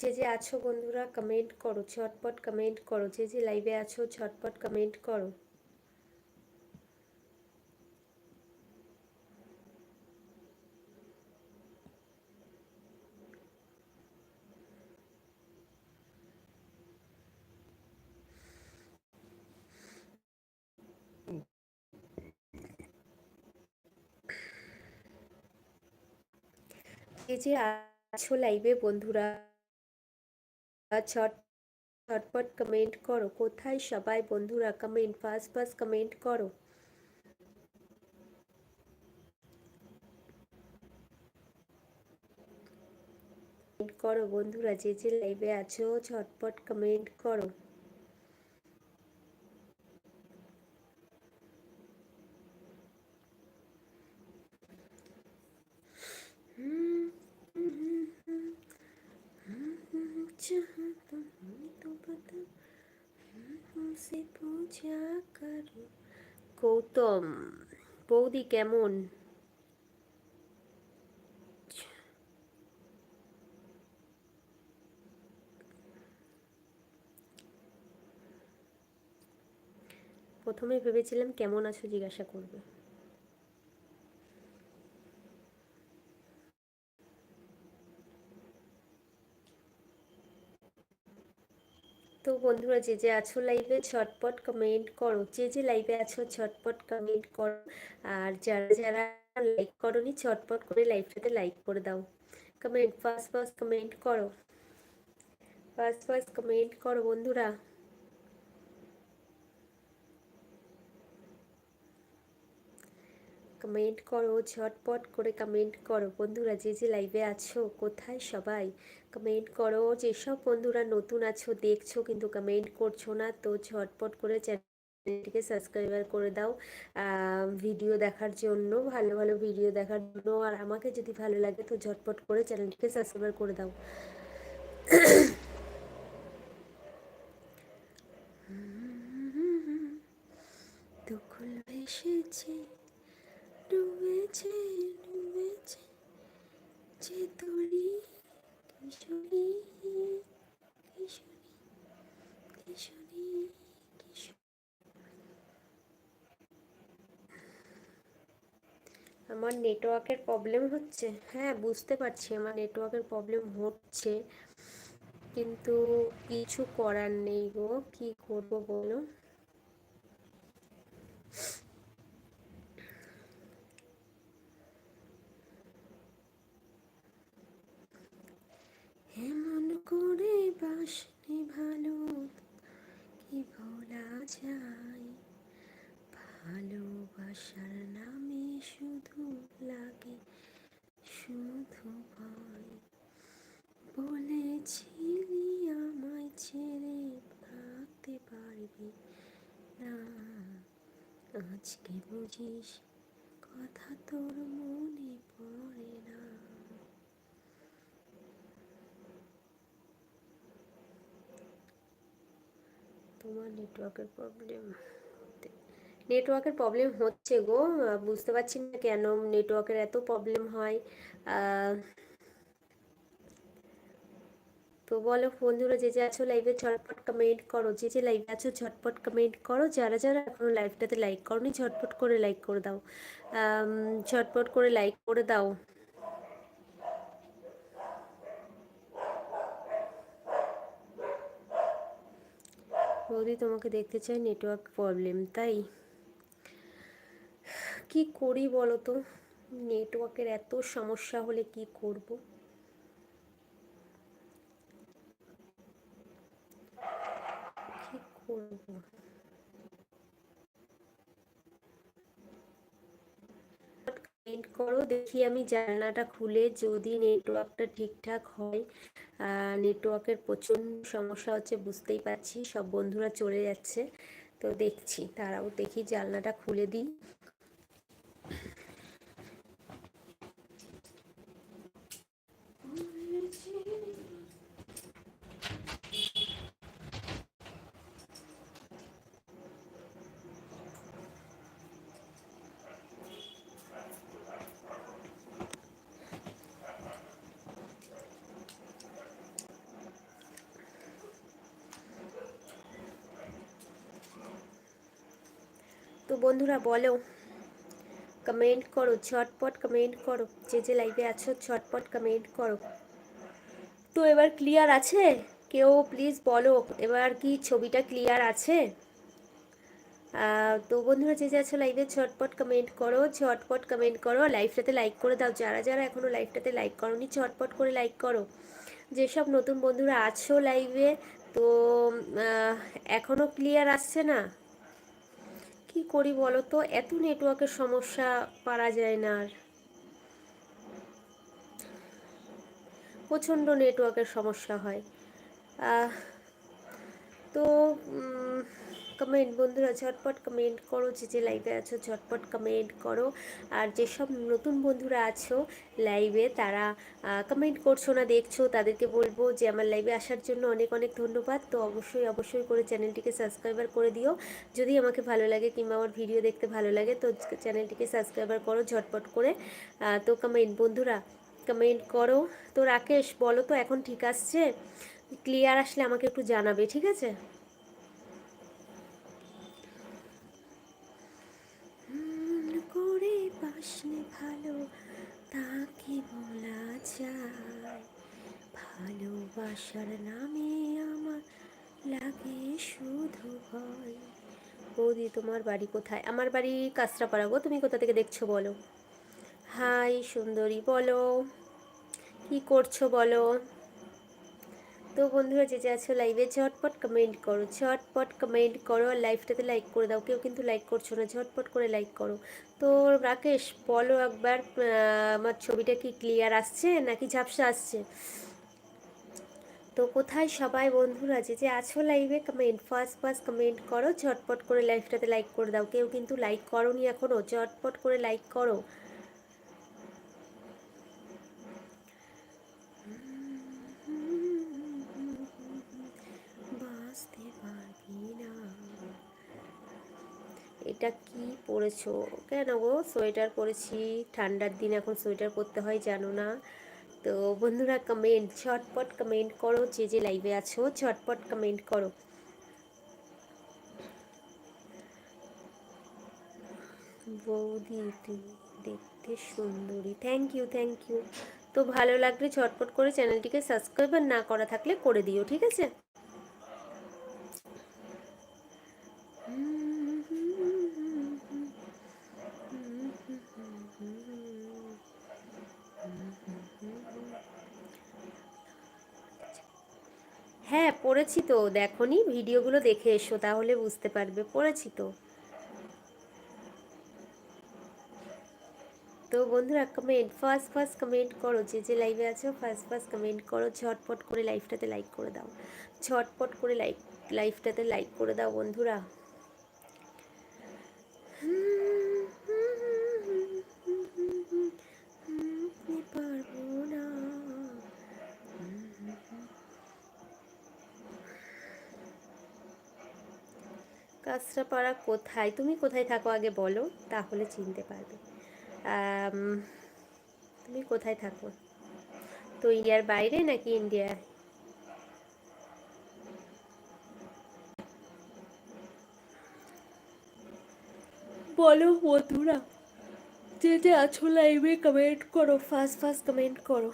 যে যে আছো বন্ধুরা কমেন্ট করো ঝটপট কমেন্ট করো, যে যে লাইভে আছো ঝটপট কমেন্ট করো। যে আছো লাইভে বন্ধুরা ছট ছটপট কমেন্ট করো কোথায় সবাই বন্ধুরা কমেন্ট ফার্স্ট ফার্স্ট কমেন্ট করো করো বন্ধুরা যে যে লাইভে আছো ছটপট কমেন্ট করো গৌতম বৌদি কেমন? প্রথমে ভেবেছিলাম কেমন আছো জিজ্ঞাসা করবে। বন্ধুরা যে যে আছো লাইভে ছটপট কমেন্ট করো। যে যে লাইভে আছো ছটপট কমেন্ট করো। আর যারা যারা লাইক করনি ছটপট করে লাইভটাতে লাইক করে দাও। কমেন্ট ফার্স্ট ফার্স্ট কমেন্ট করো। ফার্স্ট ফার্স্ট কমেন্ট করো বন্ধুরা। কমেন্ট করো, ঝটপট করে কমেন্ট করো। বন্ধুরা, যে যে লাইভে আছো, কোথায় সবাই? কমেন্ট করো, যেসব বন্ধুরা নতুন আছো, দেখছ কিন্তু কমেন্ট করছ না, তো ঝটপট করে চ্যানেলটিকে সাবস্ক্রাইবার করে দাও। ভিডিও দেখার জন্য, ভালো ভালো ভিডিও দেখার জন্য। আর আমাকে যদি ভালো লাগে, তো ঝটপট করে চ্যানেলটিকে সাবস্ক্রাইবার করে দাও। দুকুল এসেছে ডুবেছে ডুবেছে যে তরি, কিশোরী কিশোরী কিশোরী। আমার নেটওয়ার্কের প্রবলেম হচ্ছে। হ্যাঁ বুঝতে পারছি, আমার নেটওয়ার্কের প্রবলেম হচ্ছে। কিন্তু কিছু করার নেই গো, কি করব বলো? এমন করে বাসনি ভালো কি বলা যায়? ভালোবাসার নামে শুধু লাগে, শুধু ভয়। বলেছিলি আমায় ছেড়ে থাকতে পারবি না। আজকে বুঝিস, কথা তোর মনে পড়ে না। তোমার নেটওয়ার্কের প্রবলেম নেটওয়ার্কের প্রবলেম হচ্ছে গো বুঝতে পারছি না কেন নেটওয়ার্কের এত প্রবলেম হয় তো বলো বন্ধুরা, যে যে আছো লাইভে ঝটপট কমেন্ট করো, যে যে লাইভে আছো ঝটপট কমেন্ট করো, যারা যারা এখনও লাইভটাতে লাইক করনি, ঝটপট করে লাইক করে দাও ঝটপট করে লাইক করে দাও। বৌদি তোমাকে দেখতে চাই নেটওয়ার্ক প্রবলেম তাই? কি করি বলো তো নেটওয়ার্কের এত সমস্যা হলে কি করব? কি করব কমেন্ট করো, দেখি আমি জানলাটা খুলে যদি নেটওয়ার্কটা ঠিকঠাক হয়। নেটওয়ার্কের প্রচণ্ড সমস্যা হচ্ছে, বুঝতেই পারছি, সব বন্ধুরা চলে যাচ্ছে। তো দেখছি তারাও দেখি জানলাটা খুলে দিই। বন্ধুরা, বলো। কমেন্ট করো, ঝটপট কমেন্ট করো। যে যে লাইভে আছো, ঝটপট কমেন্ট করো। তো এবার ক্লিয়ার আছে? কেউ প্লিজ বলো, এবার কি ছবিটা ক্লিয়ার আছে? তো বন্ধুরা, যে যে আছো লাইভে ঝটপট কমেন্ট করো, ঝটপট কমেন্ট করো। লাইভটাতে লাইক করে দাও। যারা যারা এখনও লাইভটাতে লাইক করোনি, ঝটপট করে লাইক করো। যেসব নতুন বন্ধুরা আছো লাইভে তো এখনও ক্লিয়ার আসছে না? কি করি বলো তো? এত নেটওয়ার্কের সমস্যা, পারা যায় না আর। প্রচণ্ড নেটওয়ার্কের সমস্যা হয়। তো কমেন্ট বন্ধুরা, ঝটপট কমেন্ট করো, যে যে লাইভে আছো, ঝটপট কমেন্ট করো। আর যেসব নতুন বন্ধুরা আছো লাইভে তারা কমেন্ট করছ না, দেখছ, তাদেরকে বলব যে আমার লাইভে আসার জন্য অনেক অনেক ধন্যবাদ। তো অবশ্যই অবশ্যই করে চ্যানেলটিকে সাবস্ক্রাইবার করে দিও। যদি আমাকে ভালো লাগে কিংবা আমার ভিডিও দেখতে ভালো লাগে, তো চ্যানেলটিকে সাবস্ক্রাইবার করো ঝটপট করে। তো কমেন্ট বন্ধুরা কমেন্ট করো। তো রাকেশ, বলো তো, এখন ঠিক আসছে? ক্লিয়ার আসলে আমাকে একটু জানাবে, ঠিক আছে করে বাসলে ভালো তাকে বলা যায় ভালোবাসার নামে আমার লাগে শুধু ভয়। বৌদি, তোমার বাড়ি কোথায়? আমার বাড়ি কাঁচরাপাড়া গো, তুমি কোথা থেকে দেখছ বলো? হাই সুন্দরী, বলো। কি করছ বলো? তো বন্ধুরা, যে যে আছো লাইভে ঝটপট কমেন্ট করো, ঝটপট কমেন্ট করো। আর লাইভটাতে লাইক করে দাও, কেউ কিন্তু লাইক করছ না, ঝটপট করে লাইক করো। তো রাকেশ, বলো একবার আমার ছবিটা কি ক্লিয়ার আসছে নাকি ঝাপসা আসছে? তো কোথায় সবাই বন্ধুরা, যে যে আছো লাইভে কমেন্ট ফার্স্ট ফার্স্ট কমেন্ট করো, ঝটপট করে লাইভটাতে লাইক করে দাও। কেউ কিন্তু লাইক করো নি এখনও ঝটপট করে লাইক করো। এটা কি পরেছো? কেন গো? সোয়েটার পরেছি। ঠান্ডার দিন এখন সোয়েটার পরতে হয়, জানো না। তো বন্ধুরা কমেন্ট ঝটপট কমেন্ট করো, যে যে লাইভে আছো, ঝটপট কমেন্ট করো। বৌদি দেখতে সুন্দরী। থ্যাংক ইউ থ্যাংক ইউ তো ভালো লাগলে ঝটপট করে চ্যানেলটিকে সাবস্ক্রাইব না করা থাকলে করে দিও, ঠিক আছে হ্যাঁ পড়েছি তো দেখো নি ভিডিওগুলো দেখে এসো, তাহলে বুঝতে পারবে পড়েছি তো। তো বন্ধুরা কমেন্ট ফার্স্ট ফার্স্ট কমেন্ট করো, যে যে লাইভে আছো ফার্স্ট ফার্স্ট কমেন্ট করো, ঝটপট করে লাইভটাতে লাইক করে দাও। ঝটপট করে লাইক লাইভটাতে লাইক করে দাও বন্ধুরা কাঁচরাপাড়া কোথায়, তুমি কোথায় থাকো আগে বলো, তাহলে চিনতে পারবে। তুমি কোথায় থাকো? তো ইন্ডিয়ার বাইরে নাকি ইন্ডিয়া? বলো বন্ধুরা, যে যে আছো লাইভে কমেন্ট করো ফার্স্ট ফার্স্ট কমেন্ট করো।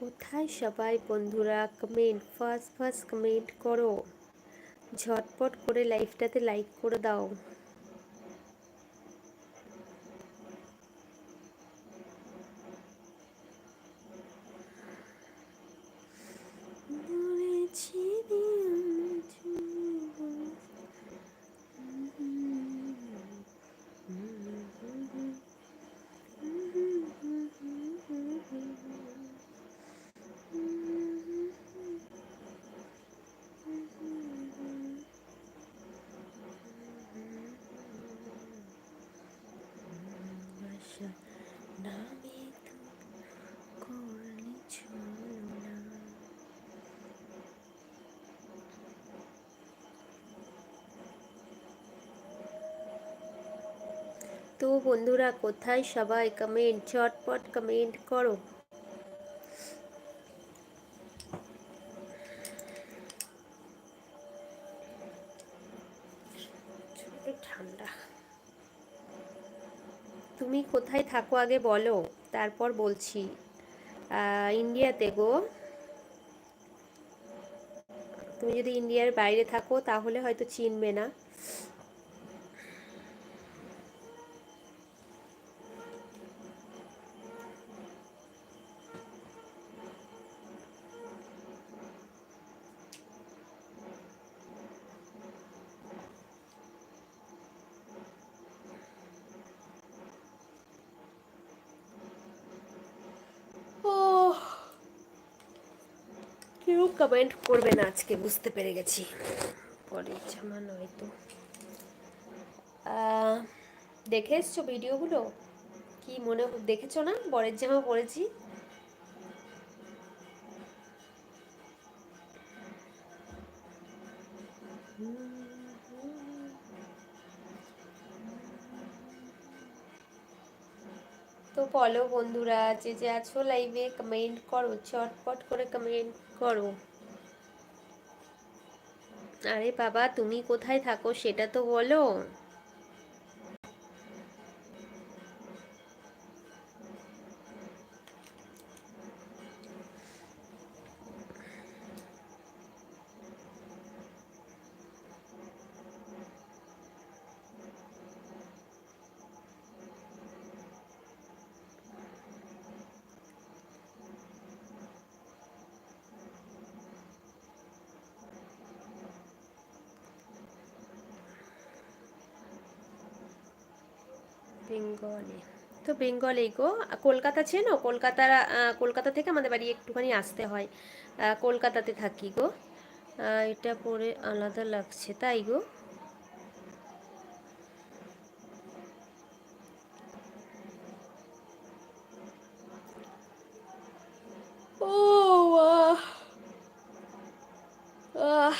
কোথায় সবাই বন্ধুরা কমেন্ট ফার্স্ট ফার্স্ট কমেন্ট করো। ঝটপট করে লাইফটাতে লাইক করে দাও। তো বন্ধুরা কোথায় সবাই কমেন্ট চটপট কমেন্ট করো। তুমি কোথায় থাকো আগে বলো। তারপর বলছি ইন্ডিয়াতে গো। তুমি যদি ইন্ডিয়ার বাইরে থাকো তাহলে হয়তো চিনবে না। কেউ কমেন্ট করবে না আজকে, বুঝতে পেরে গেছি। পরের জামা নয় তো। দেখে এসছো ভিডিওগুলো কি মনে দেখেছ না? বরের জামা পরেছি। বলো বন্ধুরা, যে যে আছো লাইভে কমেন্ট করো, চটপট করে কমেন্ট করো। আরে বাবা, তুমি কোথায় থাকো সেটা তো বলো বেঙ্গলে তো বেঙ্গলে গো। কলকাতা চেনো? কলকাতার কলকাতা থেকে আমাদের বাড়ি একটুখানি আসতে হয়। কলকাতাতে থাকি গো। এটা পরে আলাদা লাগছে, তাই গো। ও আহ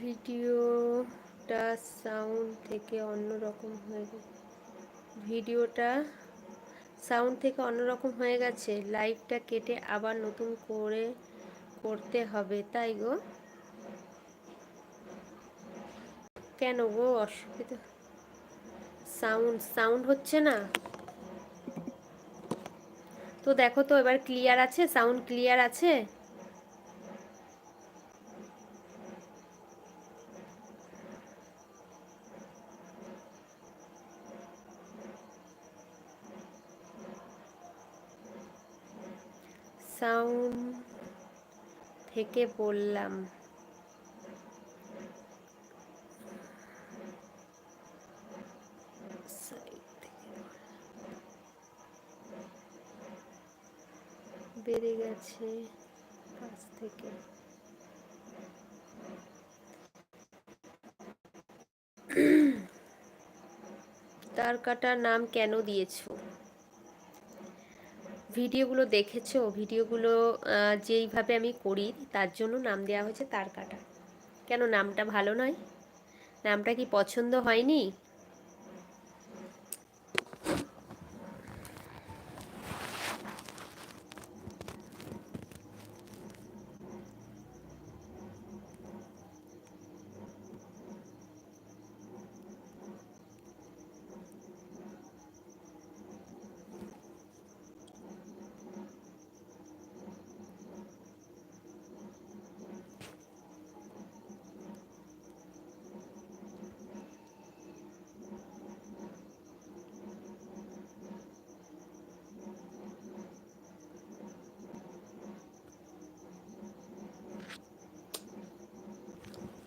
ভিডিওটা সাউন্ড থেকে অন্যরকম হয়ে গেছে ভিডিওটা সাউন্ড থেকে অন্যরকম হয়ে গেছে, লাইভটা কেটে আবার নতুন করে করতে হবে, তাই গো? কেন গো? অসুবিধা। সাউন্ড সাউন্ড হচ্ছে না? তো দেখো তো এবার ক্লিয়ার আছে? সাউন্ড ক্লিয়ার আছে? থেকে বললাম। বেড়ে গেছে পাঁচ থেকে। তার কাটার নাম কেন দিয়েছ? ভিডিওগুলো দেখেছ, ভিডিওগুলো যেইভাবে আমি করি, তার জন্য নাম দেওয়া হয়েছে তার কাটা কেন নামটা ভালো নয়? নামটা কি পছন্দ হয়নি?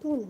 Oh.